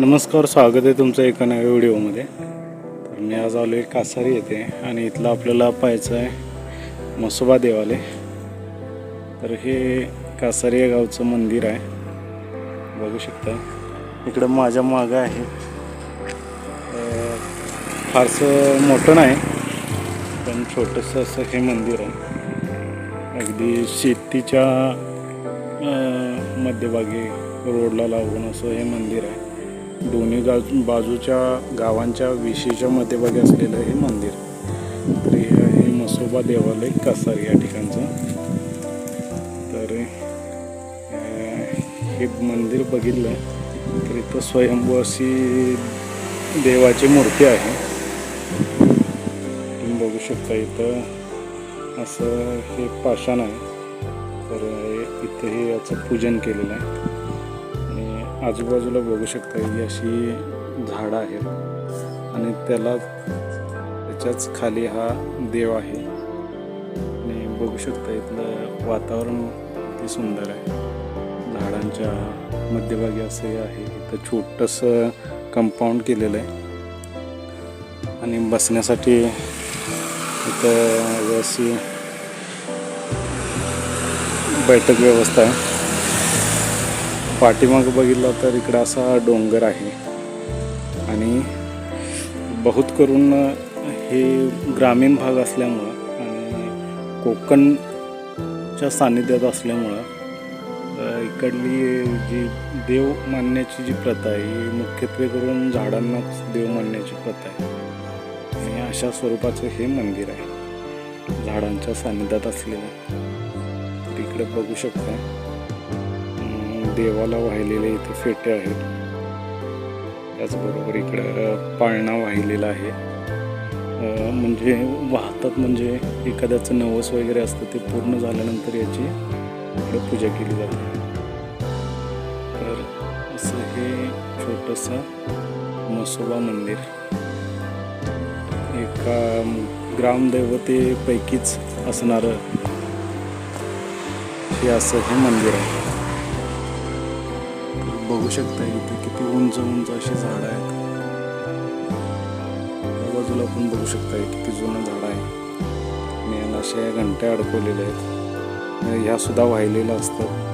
नमस्कार स्वागत आहे तुमचं एका नव्या व्हिडिओमध्ये. तर मी आज आलो आहे कासारी येते आणि इथलं आपल्याला पाहायचं आहे मसोबा देवालय. तर हे कासारी या गावचं मंदिर आहे. बघू शकता इकडं माझ्या मागं आहे. फारसं मोठं नाही पण छोटंसं असं हे मंदिर आहे. अगदी शेतीच्या मध्यभागी रोडला लागून असं हे मंदिर आहे. दोन्ही गा बाजूच्या गावांच्या विशीच्या मध्यभागी असलेलं हे मंदिर. तर हे मसोबा देवालय कासार या ठिकाणचं. तर हे मंदिर बघितलं तर इथं स्वयंभू अशी देवाची मूर्ती आहे. तुम्ही बघू शकता इथं असं हे पाषाण आहे. तर इथं हे याचं पूजन केलेलं आहे. आजूबाजूला बघू शकता ही अशी झाडं आहेत. आणि त्याला त्याच्याच खाली हा देव आहे. आणि बघू शकता इथलं वातावरण किती सुंदर आहे. झाडांच्या मध्यभागी असं हे आहे. इथं छोटंसं कंपाऊंड केलेलं आहे. आणि बसण्यासाठी इथं अशी बैठक व्यवस्था आहे. पाठीमाग बघितलं तर इकडं असा डोंगर आहे. आणि बहुत करून हे ग्रामीण भाग असल्यामुळं आणि कोकणच्या सान्निध्यात असल्यामुळं इकडली जी देव मानण्याची जी प्रथा आहे ही मुख्यत्वे करून झाडांनाच देव मानण्याची प्रथा आहे. आणि अशा स्वरूपाचं हे मंदिर आहे. झाडांच्या सान्निध्यात असलेलं. तर इकडे बघू शकता. देवाला वाहिलेले इथे फेटे आहेत. त्याचबरोबर इकडं पाळणा वाहिलेला आहे. म्हणजे वाहतात म्हणजे एखाद्याचं नवस वगैरे असतं ते पूर्ण झाल्यानंतर याची इकडं पूजा केली जाते. तर असं हे छोटंसं मसोबा मंदिर. एका ग्रामदैवतेपैकीच असणारं हे असं हे मंदिर आहे. बघू शकता इथे किती उंच उंच अशी झाड आहेत. बाजूला पण बघू शकता किती जुनं झाड आहे. आणि याला अशा घंट्या अडकवलेल्या आहेत. ह्या सुद्धा वाहिलेल्या असतात.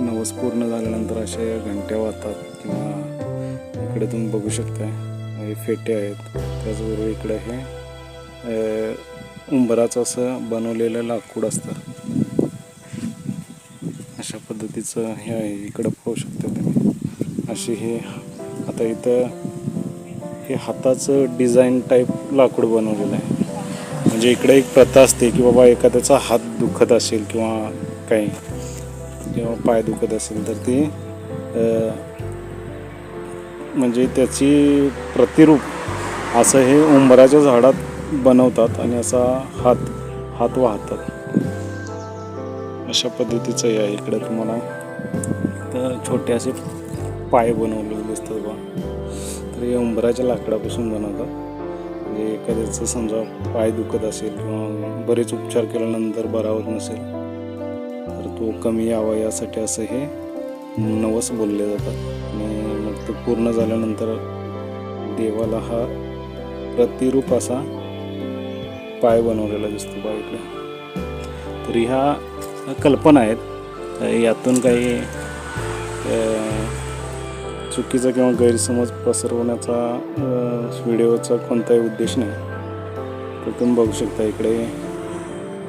नवस पूर्ण झाल्यानंतर अशा या घंट्या वाहतात किंवा इकडे तुम्ही बघू शकता हे फेटे आहेत. त्याचबरोबर इकडे हे उंबराचं असं बनवलेलं लाकूड असतं. पद्धतीचं हे आहे इकडं पाहू शकता तुम्ही. अशी हे आता इथं हे हाताचं डिझाईन टाईप लाकूड बनवलेलं आहे. म्हणजे इकडे एक प्रथा असते की बाबा एखाद्याचा हात दुखत असेल किंवा काही किंवा पाय दुखत असेल तर ती म्हणजे त्याची प्रतिरूप असं हे उंबराच्या झाडात बनवतात आणि असा हात हात वाहतात. अशा पद्धतीचं आहे इकडं तुम्हाला. तर छोटे असे पाय बनवलेले दिसतात बा तर हे उंबराच्या लाकडापासून बनवतात. म्हणजे एखाद्याचं समजा पाय दुखत असेल किंवा बरेच उपचार केल्यानंतर बरा होत नसेल तर तो कमी यावा यासाठी असं हे नवस बोलले जातात. आणि मग ते पूर्ण झाल्यानंतर देवाला हा प्रतिरूप असा पाय बनवलेला दिसतो बा इकडे. तर ह्या कल्पना आहेत. यातून काही चुकीचा किंवा गैरसमज पसरवण्याचा व्हिडिओचा कोणताही उद्देश नाही. तर तुम्ही बघू शकता इकडे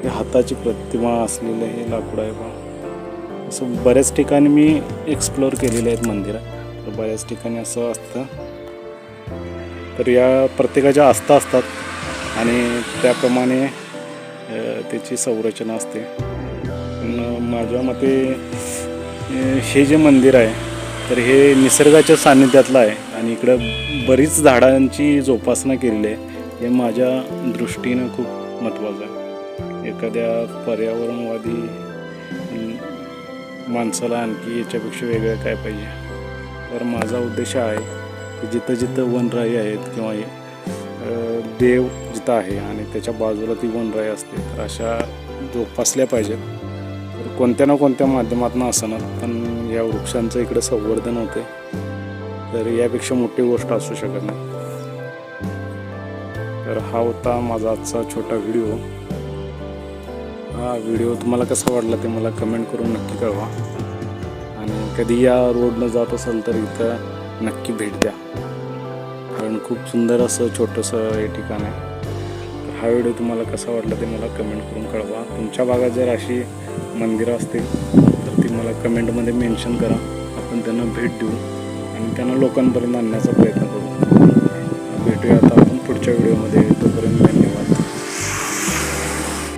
हे हाताची प्रतिमा असलेलं हे लाकूड आहे बा असं बऱ्याच ठिकाणी मी एक्सप्लोअर केलेले आहेत मंदिरं. तर बऱ्याच ठिकाणी असं असतं. तर या प्रत्येकाच्या आस्था असतात आणि त्याप्रमाणे त्याची संरचना असते. पण माझ्या मते हे जे मंदिर आहे तर हे निसर्गाच्या सान्निध्यातलं आहे आणि इकडं बरीच झाडांची जोपासना केलेली आहे हे माझ्या दृष्टीनं खूप महत्त्वाचं आहे. एखाद्या पर्यावरणवादी माणसाला आणखी याच्यापेक्षा वेगळं काय पाहिजे? तर माझा उद्देश आहे की जिथं जिथं वनराई आहेत किंवा देव जिथं आहे आणि त्याच्या बाजूला ती वनराई असते तर अशा जोपासल्या पाहिजेत. कोणत्या ना कोणत्या माध्यमातून असणार पण या वृक्षांचं इकडे संवर्धन होते तर यापेक्षा मोठी गोष्ट असू शकत नाही. तर हा होता माझा आजचा छोटा व्हिडिओ. हा व्हिडिओ तुम्हाला कसा वाटला ते मला कमेंट करून नक्की कळवा. आणि कधी या रोडनं जात असाल तर इथं नक्की भेट द्या. कारण खूप सुंदर असं छोटंसं हे ठिकाण आहे. हा व्हिडिओ तुम्हाला कसा वाटला ते मला कमेंट करून कळवा. तुमच्या भागात जर अशी मंदिरं असतील तर ती मला कमेंटमध्ये मेन्शन करा. आपण त्यांना भेट देऊ आणि त्यांना लोकांपर्यंत आणण्याचा प्रयत्न करू. भेटूया आता आपण पुढच्या व्हिडिओमध्ये तोपर्यंत धन्यवाद.